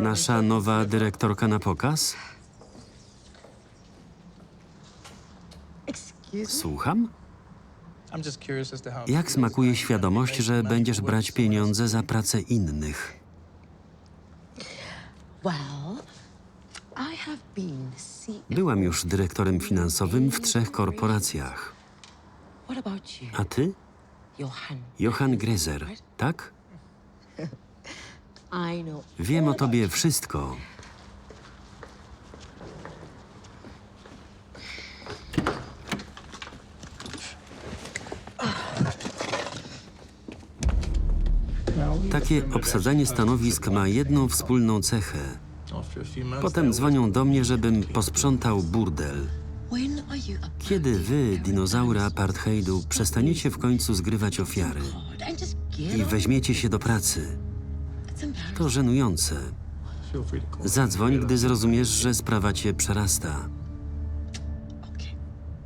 Nasza nowa dyrektorka na pokaz? Słucham? Jak smakuje świadomość, że będziesz brać pieniądze za pracę innych? Byłam już dyrektorem finansowym w trzech korporacjach. A ty? Johan? Johan Grezer, tak? I know. Wiem o tobie wszystko. Takie obsadzanie stanowisk ma jedną wspólną cechę. Potem dzwonią do mnie, żebym posprzątał burdel. Kiedy wy, dinozaury apartheidu, przestaniecie w końcu zgrywać ofiary i weźmiecie się do pracy? To żenujące. Zadzwoń, gdy zrozumiesz, że sprawa cię przerasta.